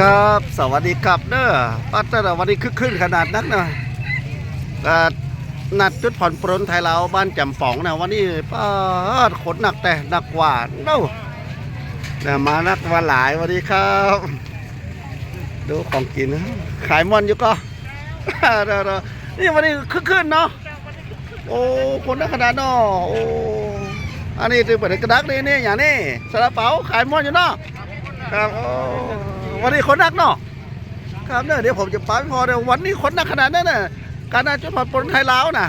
ครับ สวัสดีครับเด้อปัตตาวันนี้คึกคืนขนาดนักเนะก็นัดจุดผ่อนปรนไทยเราบ้านจำป๋องนะวันนี้ป้าขนหนักแต่หนักกว่าเด้าเนี่ยมานักมาหลายวันนี้ครับ ดูของกินนะขายมอนอยู่ก็เด้อนี่วันนี้คึกคืนเนาะโอ้คนนักขนาดเนาะโอ้อันนี้ตือเปิดกระดักนี่นี่อย่างนี้ซาลาเปาขายมอนอยู่เนาะครับโอ้ วันนี้คนนักเนาะครับเนี่ยเดี๋ยวผมจะไปพอเดี๋ยววันนี้คนนักขนาดนั้นน่ะการนาจุดผ่อนปลนไทยลาวน่ะ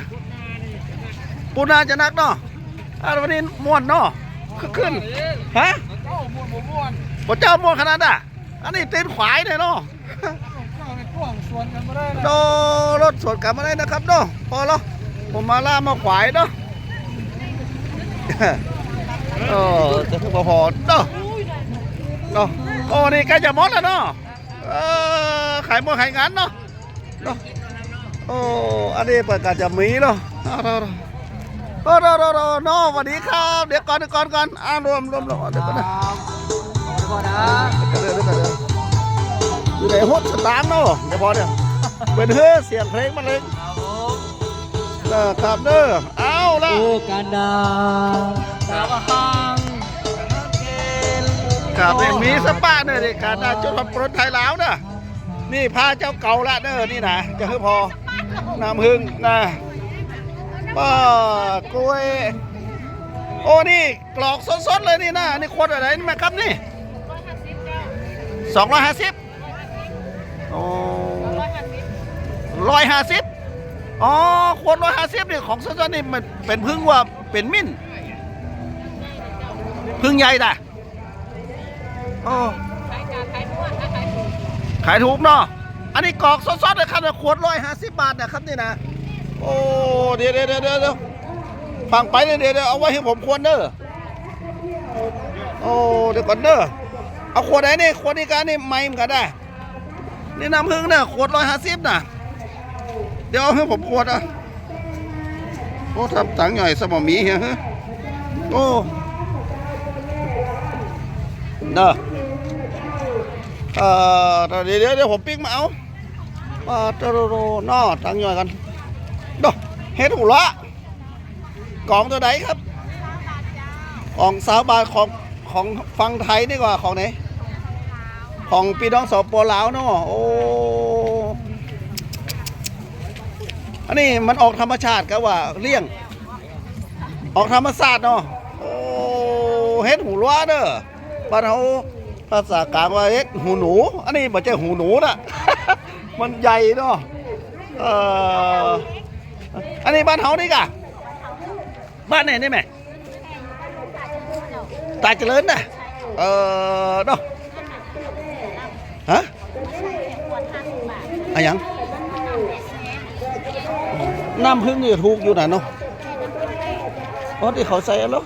ปูนาจะนักเนาะอ่าวันนี้ม่วนเนาะคึกขึ้นฮะเจ้าม่วนบ่ม่วนพระเจ้าม่วนขนาดน่ะอันนี้เต้นขวายเนี่ยเนาะเจ้าในกว้างสวนกันบ่ได้นะโดรถสวนกลับมาได้นะครับเนาะพอแล้วผมมาล่ามาขวายเนาะเออจะคือพอๆเนาะเนาะ โอ้นี่ใกล้จะหมดแล้วเนาะเออขายหมดขายงานเนาะเนาะโอ้อันนี้เปิดกาจะมีเนาะเอาเอาเอาโอ้โดโน่สวัสดีครับ เดี๋ยวก่อนเดี๋ยวก่อนก่อนอ่ารวมรวมรวมเดี๋ยวก่อนนะขอนะเดี๋ยวเดี๋ยวเดี๋ยวอยู่ไหนฮดสตางค์เนาะเดี๋ยวพอเดี๋ยวเป็นเฮ้อเสียงเพลงมาเลยครับเด้อครับเด้อเอาละโอ้กันดาสาวหั กับเนี่ยมีสปาเนี่ยดิการนาจุดพันปรนไทยลาวเด้อนี่พาเจ้าเก่าละเด้อนี่นะจะคือพอน้ำพึ่งนะป้ากล้วย โอ้นี่กรอกสดๆเลยนี่นะนี่ขวดอะไรนี่มาครับนี่สองร้อยห้าสิบโอ้ร้อยห้าสิบอ๋อขวดร้อยห้าสิบนี่ของสดๆนี่มันเป็นพึ่งว่าเป็นมิ้นพึ่งใหญ่ด่ะ โอ้ขายถูกเนาะอันนี้กรอกสดๆเลยครับขวดร้อยห้าสิบบาทนะครับนี่นะโอ้เดี๋ยวเดี๋ยวเดี๋ยวเดี๋ยวฟังไปเดี๋ยวเดี๋ยวเอาไว้ให้ผมควรเด้อโอ้เดี๋ยวก่อนเด้อเอาขวดไหนนี่ขวดนี้กันนี่ไม่มกันได้ นี่น้ำผึ้งเนี่ยขวดร้อยห้าสิบนะเดี๋ยวเอาให้ผมขวดอะโอ้ทำตังใหญ่สมอมีเฮียโอ้เด้อ เอ่อเดี๋ยวเดี๋ยวผมปิ๊กมาเอาปาตโรโรนอตังค์ใหกันดอเฮ็ดหูละกล่องตัวไหนครับ ของสาวบาทของของฟังไทยนี่กว่าของไหนของพี่น้องสปลาวเนาะโอ้อันนี้มันออกธรรมชาติก็ว่าเลี้ยง ออกธรรมชาติเนาะโอ้เฮ็ดหูล้อเด้อบ้านเฮา ภาษากลางว่าเฮ็ดหูหนู อันนี้บ่ใช่หูหนูนะมันใหญ่เนาะเอ่ออันนี้บ้านเฮานี่กะบ้านไหนนี่แม่ตาเจริญนะเออเนาะฮะอะหยังน้ำพึ่งนี่ถูกอยู่นะเนาะอ๋อที่เขาใส่แล้ว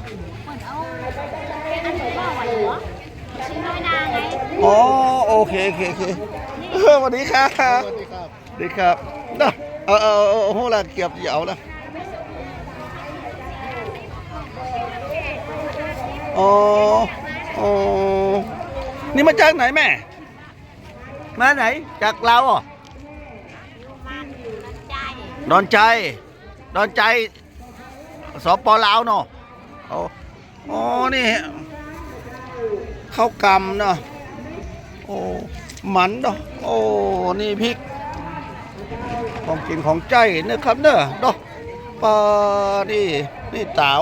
อ๋อโอเคโอเคโอเคเออสวัสดีครับสวัสดีครับสวัสดีครับเนาเออเออเออโหละเก็บเหยาละอ๋ออ๋อนี่มาจากไหนแม่ มาไหน จากเราวเหรอะดอนใจ ดอนใจสปลาวเนาะโอ้อ๋อนี่ข้าวกำเนาะ โอ้หมันเนาะโอ้นี่พริก ของกินของใจนะครับเนอะเนาะปลานี่นี่เต๋า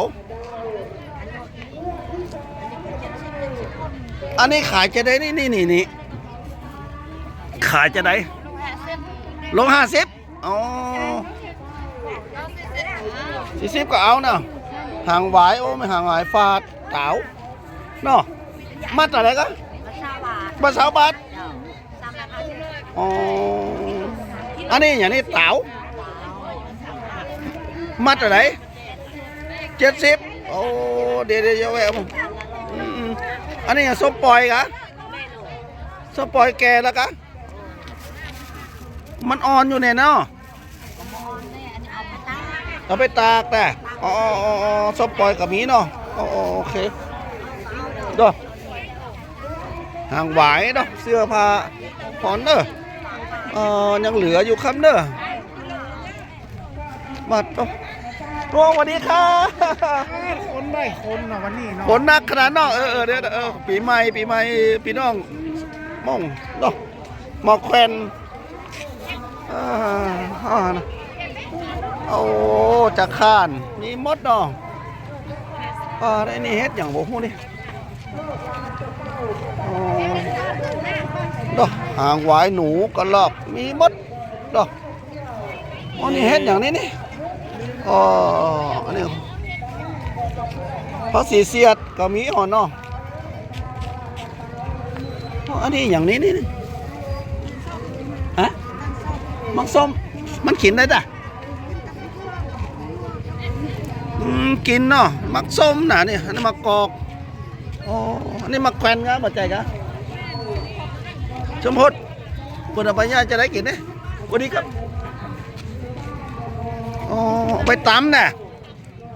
อันนี้ขายจะได้นี่นี่นี่นี่ขายจะได้ลงห้าสิบอ๋อสี่สิบก็เอาเนาะห่างหวายโอ้ไม่ห่างหวายฟาดเต๋าเนาะมัดอะไรก็ มาสาวบาทอ๋ออันนี้อย่างนี้เต๋ามัดอะไรเจ็ดสิบโอ้เดี๋ยวเดี๋ยวแวะผมอืมอันนี้ส้มปล่อยกะส้มปล่อยแก่แล้วกะมันอ่อนอยู่เนี่ยเนาะเอาไปตากแต่อ๋ออ๋ออ๋อส้มปล่อยกับหมีเนาะอ๋ออ๋อโอเคดูฮหางหวาย เนาะเสื้อผ้าผ่อนเด้อเออยังเหลืออยู่ครับเด้อบัดโอ้โอ้สวัสดีครับคนได้คนเนาะวันนี้เนาะฝนหนักขนาดเนาะเออเออเดี๋ยวเออปีใหม่ปีใหม่พี่น้องมองเนาะหมอกแควนอ่าอ่านะโอ้จะข้านมีมดเนาะอ่าได้นี่เฮ็ดอย่างบ่ฮู้นี่โอ้ ดอกหางหวายหนูกระรอกมีมดดอกอ๋อนี่เฮ็ดอย่างนี้นี่อ๋ออันนี้พระสีเสียดก็มีหอนเนาะอันนี้อย่างนี้นี่นี่ฮะมักส้มมันกินได้จ้ะกินเนาะมักส้มน่ะนี่อันนี้มักกอก อ๋ออันนี้มักแควนครับบ่ใจกะชมพดปุณปัญญาจะได้กินเนี่ยวันนี้ครับอ๋อเอาไปตำน่ะ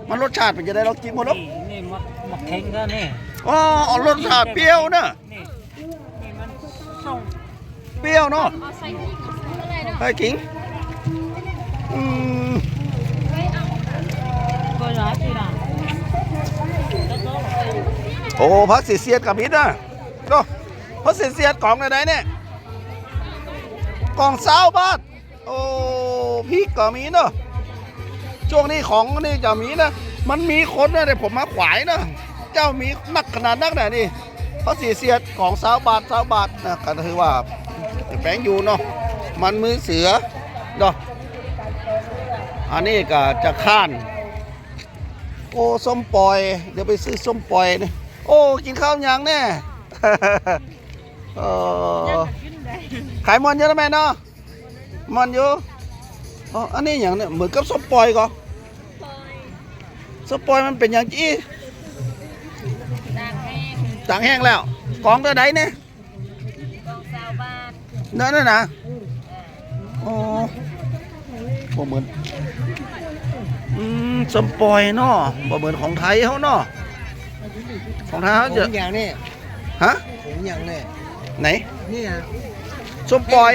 มันรสชาติเป็นจะได้เรากินหมดแล้วนี่นี่มักมักเข่งก็นี่อ๋อเอารสชาติเปรี้ยวเนอะนี่นี่มันส่งเปรี้ยวเนาะไอ้ขิงอืมก็ร้ายสิล่ะแล้วก็ โอ้พักสีเสียดกับมิดนะก็พักสีเสียดกล่องไหนเนี่ยกล่องสาวบาทโอ้พริกก็มีเนาะช่วงนี้ของนี่จะมีนะมันมีคนนะแต่ผมมาขวายนะเจ้ามีนักขนาดนักไหนนี่พักสีเสียดของสาวบาทสาวบาทนะก็ถือว่าแปลงอยู่เนาะมันมือเสือเนาะอันนี้ก็จะข้าน โอ้ส้มปล่อย เดี๋ยวไปซื้อส้มปล่อยนี่ โอ้กินข้าวยังแน่เออขายมันเยอะนะแม่เนาะมันอยู่อ๋ออันนี้อย่างเนี่ยเหมือนกับส้มปล่อยก็ส้มปล่อยมันเป็นอย่างจี้ต่างแห้งแล้วกองตัวใดเนี่ยนั่นน่ะนะอ๋อบ่เหมือนอืมสมปอยเนาะบ่เหมือนของไทยเขาเนาะ ของไทยเขาผจะงอย่างนี้ฮะผงอย่างนี้ไหนนี่อะสมปอย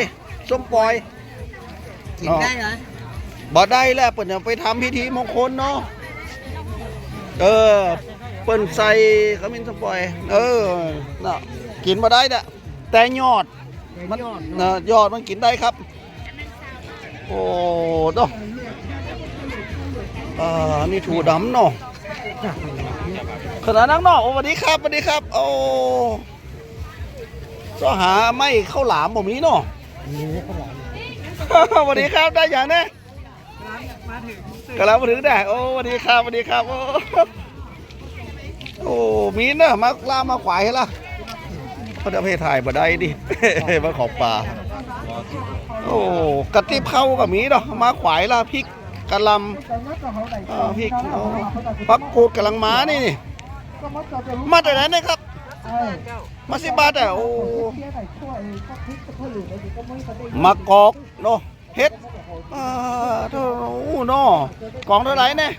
สมปอยกินได้เหรอบ่ได้แล้วเปิ่นจะไปทำพิธีมงคลเนาะเออเปิ่นใส่ขมิ้นสมปอย เออน่ะกินมาได้น่ะแต่ยอดมันยอดน่ะยอดมันกินได้ครับ โอ้เนาะอ่านี่ถูดำเนาะ ขนาดนักเนาะโอ้สวัสดีครับสวัสดีครับ โอ้สหาไม่ข้าวหลามผมนี้เนาะสวัสดีครับได้อย่างเนี้ยมาถึงกำลังมาถึงได้โอ้สวัสดีครับสวัสดีครับโอ้โอ้มีเนอะมาล่ามาขวายให้ละพระเพทถ่ายมาได้ดิมาขอบป่าโอ้กระติบเข้ากับมีเนาะมาขวายละพริกกะลำพริกพักกูดกำลังม้านี่นี่ มาแต่ไหนเนี่ยครับ มาสิบาทแต่โอ้มากอกเนาะเฮ็ดอ่าเท่าโอ้เนาะกล่องเท่าไหร่เนี่ย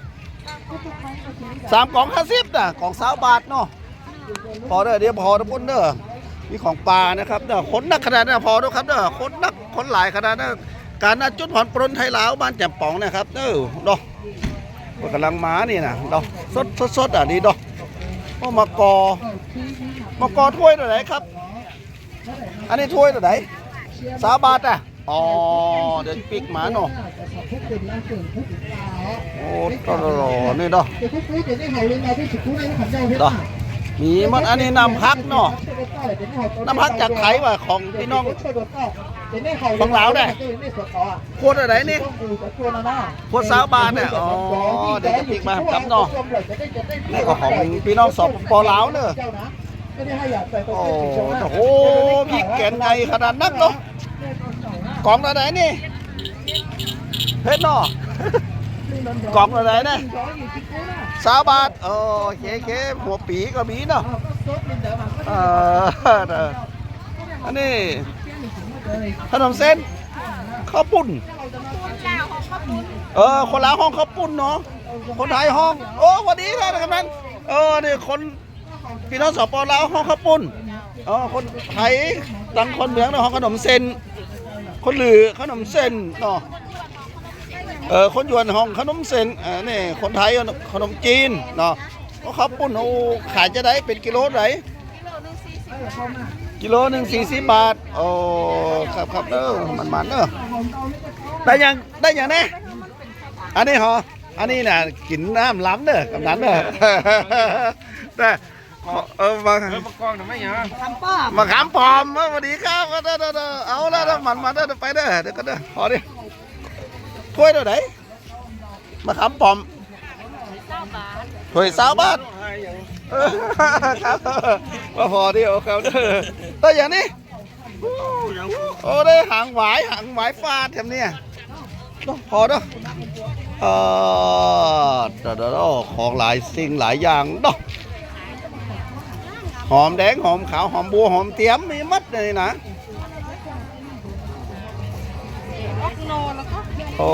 สามกล่องห้าสิบน่ะกล่องสาวบาทเนาะพอเด้อเดี๋ยวพอทุกคนเด้อมีของปลานะครับเด้อคนนักขนาดนั้นพอทุกครับเด้อคนนักคนหลายขนาดนั้นการนัดจุดผ่อนปรนไทยลาวบ้านแจ่มป๋องนะครับเด้อเนาะกำลังมานี่นะเนาะสดสดสดอะนี่เนาะโอ้มากอมากอถ้วยตัวไหนครับ อันนี้ถ้วยตัวไหนสามบาทอะอ๋อเดี๋ยวปิกหมาเนาะโอ้ตลอดนี่เนาะเนาะมีมันอันนี้น้ำพักเนาะน้ำพักจากไขว่ะของพี่น้อง ของลาวเนี่ยขวดอะไรนี่ขวดสามบาทเนี่ยอ๋อเดี๋ยวจะปิกมาครับเนาะนี่ก็ของพี่น้องสปปลาวเนอะโอ้โหพี่แกนไงขนาดนักเนาะกล่องอะไรนี่เพชรเนาะกล่องอะไรเนี่ยสามบาทโอ้เคเคหัวปีก็มีเนาะเออเอออันนี้ ขนมเส้นข้าวปุ้น เออ คนลาวห้องข้าวปุ้นเนาะ คนไทยห้อง โอ้สวันนี้ครับกำนันเออนี่คนพี่น้องสปลาวห้องข้าวปุ้นอ๋อคนไทยตังคนเหมืองเนาะขนมเส้น คนหลือขนมเส้นเนาะ เออ คนยวนห้องขนมเส้นอ่านี่คนไทยขนมจีนเนาะเพราะเขาปุ่นโอ้ขายจะได้เป็นกิโลไหนกิโล หนึ่งสี่สิบบาท โอ้ ครับครับเออมันมันๆเนอะได้ยังได้ยังแน่อันนี้เหรอ อันนี้น่ะกินน้ำล้ำเด้อกำนันเด้อแต่เออมาเออมากองหน่อยไหมเนี่ยทำป้ามาขามปลอมเออสวัสดีครับเด้อเด้อเด้อเอาละเด้อมันมาเด้อเดี๋ยวไปเด้อเดี๋ยวก็เด้อพอดิถ้วยเด้อไหนมาขามปลอมถ้วยสาวบาทเออ ครับมาพอดิโอเคเด้อแต่อย่างนี้โอ้ได้หางหวายหางหวายฟาดแถมเนี่ยพอเด้อเออเด้อเด้อเด้อของหลายสิ่งหลายอย่างเด้อหอมแดงหอมขาวหอมบัวหอมเตี้ยมมีมัดเลยนะโอ้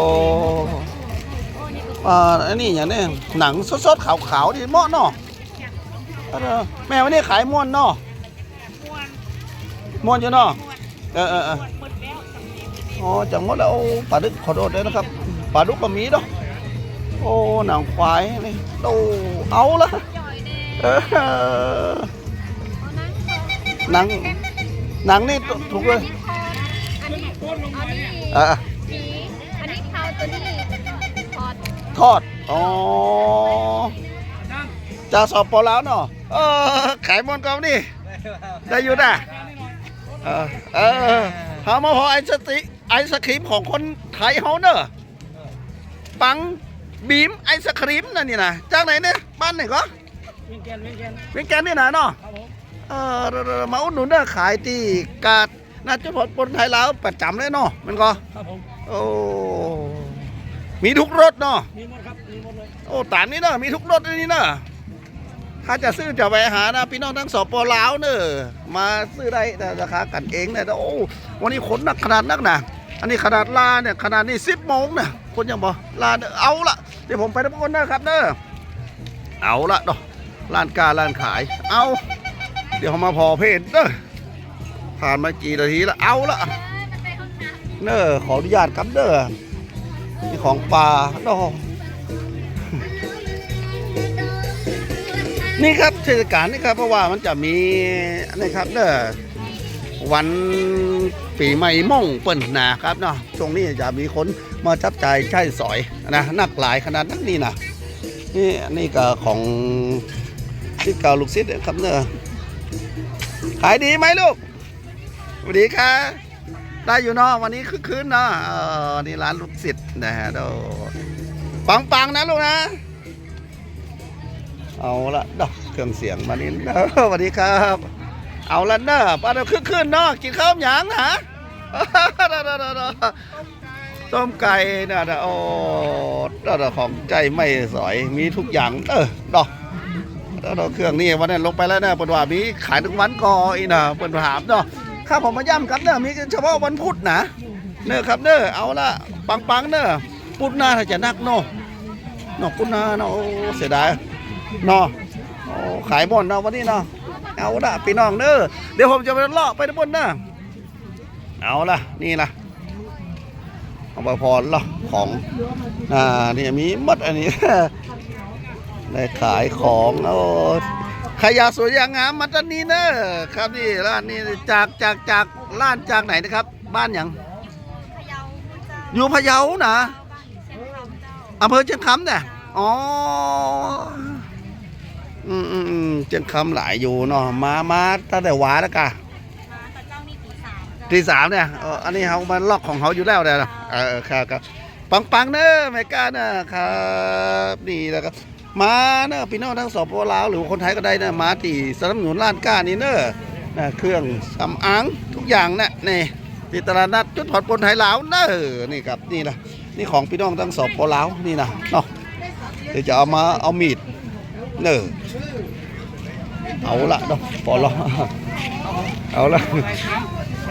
อ่าอันนี้อย่างนี้หนังสดๆขาวๆที่เหมาะเนาะ เออแม่วันนี้ขายม้วนเนาะม้วนอยู่เนาะเออเออเอออ๋อจังหมดแล้วโอ้ปลาดุกขอโทษด้วยนะครับปลาดุกก็มีเนาะโอ้หนังควายนี่โอ้เอาละเออหนังหนังนี่ถูกเลยอันนี้อันนี้อะสีอันนี้เขาตัวนี้พอดทอดอ๋อจากสอบปอแล้วเนาะ เออขายมอนกอมนี่ได้อยู่นะเออเออหามาพอไอศติไอศครีมของคนไทยเฮาเนอะปังบีมไอศครีมนั่นนี่นะจากไหนเนี่ยบ้านไหนก็เวียงแกนเวียงแกนเวียงแกนนี่นะเนาะครับผมเออมาอุดหนุนเด้อขายที่กาดน่าจะพอปนไทยลาวประจำเลยเนาะมันก็ครับผมโอ้มีทุกรถเนาะมีหมดครับมีหมดเลยโอ้ตามนี้เนาะมีทุกรถนี่เนาะ ถ้าจะซื้อจะแวะหานะพี่น้องทั้งสปลาวเนอะมาซื้อได้แต่ราคากันเองเนี่ยแต่โอ้วันนี้ขนหนักขนาดนักนะอันนี้ขนาดลาเนี่ยขนาดนี้สิบโมงเนี่ยคนยังบอกลาเอเอาละเดี๋ยวผมไปทุกคนนะครับเนอะเอาละเนาะร้านการ้านขาย เอา เดี๋ยวมาพอเพจเนอะผ่านมากี่นาทีแล้วเอาละเนอะขออนุญาตครับเด้อนี่ของปลาเนาะ นี่ครับเทศกาลนี่ครับเพราะว่ามันจะมีนี่ครับเด้อวันปีใหม่ม่งเปิ้นนะครับเนาะช่วงนี้จะมีคนมาจับจ่ายใช้สอยนะนักหลายขนาดนั้นนี่นะนี่นี่ก็ของที่เก่าลูกศิษย์ครับเนอะขายดีไหมลูกสวัสดีครับได้อยู่เนาะวันนี้คือคืนเนาะเออนี่ร้านลูกศิษย์นะฮะโดปังปังๆนะลูกนะ เอาละดอกเครื่องเสียงมานี่เออสวัสดีครับ เอาละเนอะป้าเราคือคืนเนาะกินข้าวหยังฮะต้มไก่นะนะโอ้ดอกของใจไม่สอยมีทุกอย่างเออดอกดอกเครื่องนี่วันนั้นลงไปแล้วนะเปิดว่ามีขายทุกวันก็อีนะเปิดถามเนาะข้าผมมาย่ำครับเนอะมีเฉพาะวันพุธนะเนอะครับเนอะเอาละปังปังเนอะพุธหน้าถ้าจะนักเนาะเนาะพุธหน้าเนาะเสียดาย เนาะโอ้ขายหมดเนาะวันนี้เนาะเอาละพี่น้องเนอะเดี๋ยวผมจะไปเลาะไปทุกคนเนอะเอาละนี่ละเอาไปพรละของอ่านี่มีหมัดอันนี้ได้ขายของโอ้ขยะสวยอย่างงามมาตอนนี้เนอะครับนี่ร้านนี้จากจากจากร้านจากไหนนะครับ บ้านอย่างพะเยาเจ้าอยู่พะเยานะบ้านเชียงคำเจ้าอำเภอเชียงคำเนี่ยอ๋อ อืมอืมอืมเชียงคำหลายอยู่เนาะมามาตั้งแต่หวาแล้วกะมาแต่เจ้านี่ตีสามเจ้า ที่สามเนี่ยเอออันนี้เขามาล็อกของเขาอยู่แล้วเนี่ยนะเออครับครับปังปังๆเนอะไม่กล้าเนอะครับนี่แล้วก็มาเนอะพี่น้องทั้งสปลาวหรือคนไทยก็ได้เนอะมาตีสนับสนุนร้านก้านี่เนอะนะเครื่องสำอางทุกอย่างนะนี่ที่ตลาดนัดจุดผ่อนปลนไทยลาวเนอะนี่ครับนี่นะนี่ของพี่น้องทั้งสองปลาวนี่นะเนาะเดี๋ยวจะเอามาเอามีด เนอเอาละเนาะปลอเอาละ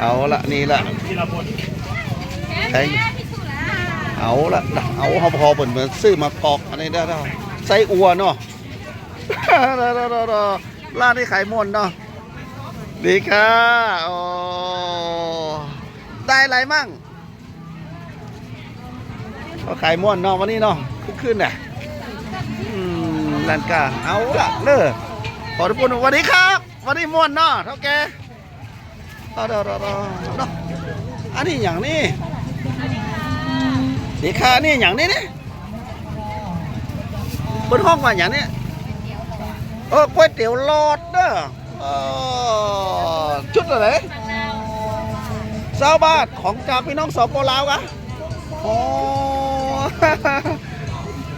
เอาละนี่ละแทงเอาละเอาเขาพอเปิดเหมือนซื้อมากอกอันนี้ได้แล้วไส้อัวเนาะร้านที่ขายมนเนาะดีค่ะโอ้ได้อะไรมั่งก็ขายม่วนเนาะวันนี้เนาะขึ้นขึ้นน่ะ ลันกาเอาละเลิกขอทุกคนสวัสดีครับ วันนี้ม่วนเนาะเท่าแกเอาเดี๋ยวเดี๋ยวเดี๋ยวเนาะอันนี้อย่างนี้ดีค่ะนี่อย่างนี้นี่บนห้องว่าอย่างนี้เออก๋วยเตี๋ยวหลอดเด้อเออชุดอะไรเจ้าบาทของจากพี่น้องสปลาวกะโอ้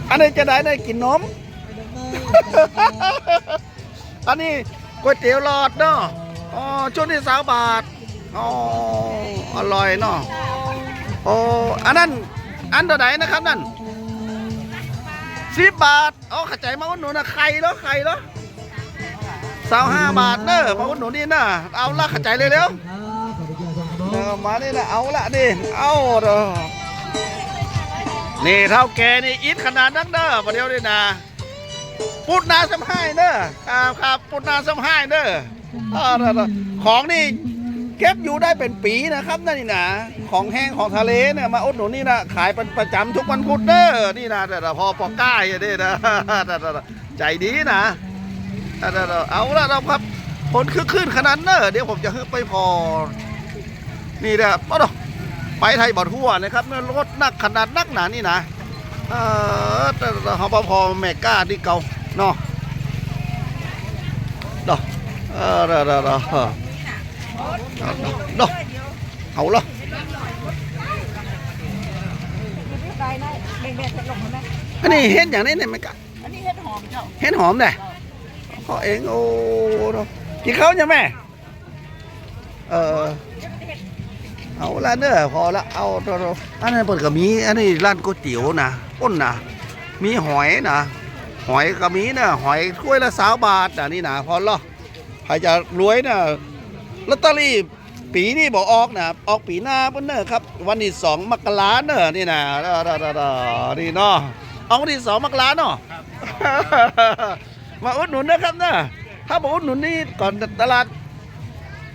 อันนี้จะได้ได้กินนม อันนี้ก๋วยเตี๋ยวหลอดเนาะอ๋อชุดที่สาวบาทอ๋ออร่อยเนาะโอ้อันนั้นอันเท่าไหร่นะครับนั่นสิบบาทอ๋อข้าใจมาว่าหนูนะไข่เหรอไข่เหรอสาวห้าบาทเนอะมาอุดหนุนนี่นะเอาละขจายเลยเร็วเออมานี่นะเอาละนี่เอาเด้อนี่เท่าแกนี่อิดขนาดนักเด้อมาเดียวนี่นะ ปุดนาสมให้เด้อครับครับปุดนาสมให้เด้อเออเด้อเด้อของนี่เก็บอยู่ได้เป็นปีนะครับนั่นนี่นะของแห้งของทะเลเนี่ยมาอุดหนุนนี่นะขายเป็นประจำทุกวันพุธเด้อนี่นะแต่พอปอก้ายอย่างนี้นะใจดีนะเอาละเอาละเราครับผลคือขึ้นขนาดเนอะเดี๋ยวผมจะไปพอ นี่นะครับเอาดอกไปไทยบอดหัวนะครับเมื่อรถนักขนาดนักหนานี่นะเออแต่เขาพอพอแม่กล้าที่เก่า เนาะดอกเออเด้อเด้อเด้อเอาดอกเอาละไปนะเลงไหมอันนี้เห็นอย่างนี้เนี่ยแม่กล้าอันนี้เห็ดหอมเจ้าเห็นหอมเลยเขาเองโอ้เนาะกินข้าวยังแม่เออเอาละเนอพอละเอาเราอันนั้นเปิดก็มีอันนี้ร้านก๋วยเตี๋ยวนะอ้นนะมีหอยนะ หอยก็มีนะหอยถ้วยละสาวบาทนะนี่นะพอละใครจะรวยนะลอตเตอรี่ปีนี้บอกออกนะออกปีหน้าเพิ่นเนอะครับ วันที่สองมกราเนอะนี่นะด้อเด้อเด้อเด้อนี่เนาะออกวันที่สองมกราเนาะมาอุดหนุนนะครับนะถ้าบอกอุดหนุนนี่ก่อนตลาด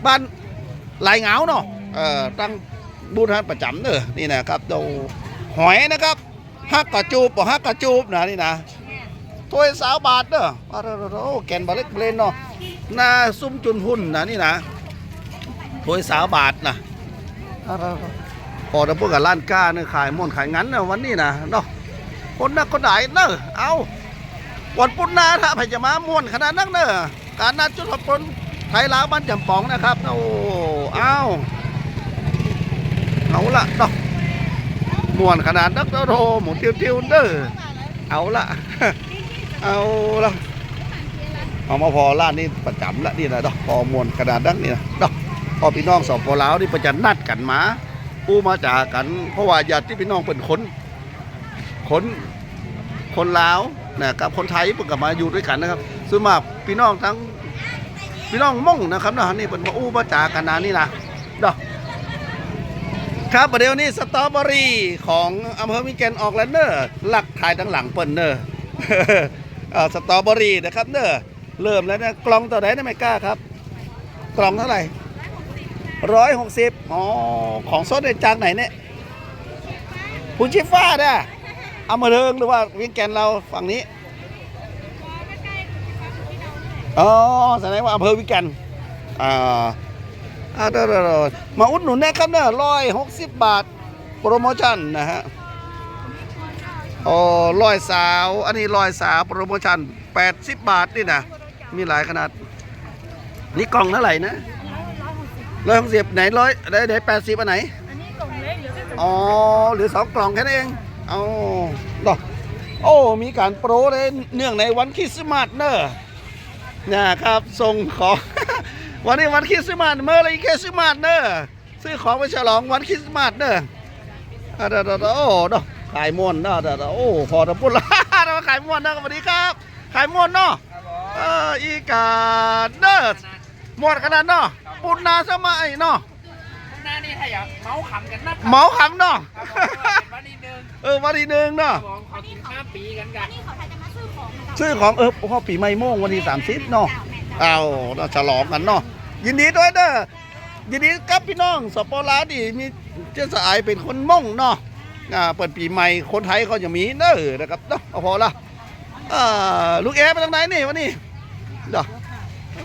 บ้านลายเงาเนาะเอ่อตั้งบูธประจำเนอะนี่นะครับดูหอยนะครับฮักกระจูบบอกฮักกระจูบนะนี่นะ ถ้วยสาวบาทเนอะโอ้แกนบาเล็กเพลนเนาะน้าซุ้มจุนหุ่นนะนี่นะถ้วยสาวบาทนะพอจะพูดกับร้านก้าเนี่ยขายม่วนขายงั้นนะวันนี้นะเนาะคนนักคนไหนเนอะเอาวันพุธหน้าถ้าพจะมาม่วนขนาดนั้นเนอะการนัดจุดพบคนไทยลาวบ้านจำปองนะครับโอ้เอาเอาละเนาะม่วนขนาดนักเด้อโธ่หมุนติ้วๆเด้อเอาละ เอาละเอามาพอร้านนี้ประจำละนี่นะดอกพอมวนขนาดนักนี่นะดอกพอพี่น้องสอบพอลาวนี่ประจันนัดกันมาอู้มาจากกัน เพราะว่าญาติพี่น้องเป็นคนคนคนลาวนะกับคนไทยเพิ่งกลับมาอยู่ด้วยกันนะครับส่วนมากพี่น้องทั้งพี่น้องม่งนะครับนะนี่เป็นมาอู้มาจากันนะนี่นะดอกครับประเดี๋ยวนี้สตรอเบอรี่ของอำเภอมิแกนออกแล้วเนอร์หลักถ่ายทั้งหลังเปิ้นเนอร์ สตรอเบอรี่นะครับเนอร์เริ่มแล้วนะกล่องต่อไหนนะไม่กล้าครับ กล่องเท่าไหร่ร้อยหกสิบอ๋อ ของสดในจากไหนเนี่ยคุณชิฟ้าเนี่ยเอามาเริงหรือว่าเวียงแกนเราฝั่งนี้อ๋อแสดงว่าอำเภอวิงแกนอ่าอ่าเด้อๆๆมาอุดหนุนนะครับเนี่ยร้อยหกสิบบาทโปรโมชั่นนะฮะ โอ้ร้อยสาว อันนี้ร้อยสาวโปรโมชั่นแปดสิบบาทนี่นะมีหลายขนาด นี่กล่องเท่าไหร่นะร้อยหกสิบไหนร้อยไหนไหนแปดสิบอันไหน อันนี้กล่องเล็กเหลือแค่อ๋อหรือสองกล่องแค่นั้นเองเอาดอกโอ้ มีการโปรเลยเนื่องในวันคริสต์มาสเนอะนะครับส่งของวันนี้วันคริสต์มาสเมื่อไรคริสต์มาสเนอะซื้อของไปฉลองวันคริสต์มาสเนอะอะเดอเดอเดอโอ้ดอก ขายม่วนเนอะเดอเดอโอ้พอจะพูดละเราขายม่วนเนอะสวัสดีครับ ขายม่วนเนาะเอออีกาเนอะม่วนขนาดเนาะปุณนาสมัยเนาะหน้านี่ถ้าอยากเมาส์ขำกันนับเหมาขำเนาะครับผมวันนี้หนึ่งเออวันที่หนึ่งเนาะของเขากินข้ามปีกันกันนี่เขาไทยจะมาซื้อของนะซื้อของเออพ่อปีใหม่โม่งวันที่สามสิบเนาะเอาเราฉลองกันเนาะยินดีด้วยเด้อยินดีกับพี่น้องสปปลาวดิมีเจ้าสายเป็นคนม่งเนาะอ่า เปิดปีใหม่คนไทยเขาจะมีเด้อนะครับเนาะเอาพอละอ่าลูกแอไปทางไหนนี่วะนี่เด้อ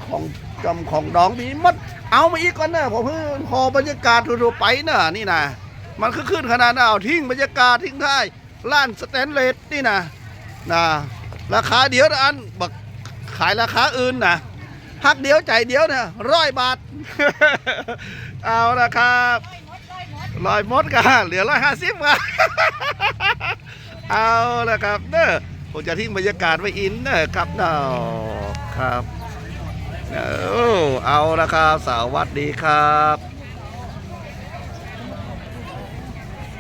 ของจำของดองมีมัดเอามาอีกก่อนเนอะผมเพิ่งพอบรรยากาศทั่วไปเนอะนี่นะมันคือขึ้นขนาดนั้นเอาทิ้งบรรยากาศทิ้งท้ายร้านสแตนเลสนี่นะนะราคาเดียวนะอันบักขายราคาอื่นนะพักเดียวใจเดียวเนี่ยร้อยบาท เอาละครับ ลอยมดกันเหลือร้อยห้าสิบกันเอาละครับเนอะผมจะทิ้งบรรยากาศไว้อินเนอะครับเนอะครับเออเอาละครับสวัสดีครับ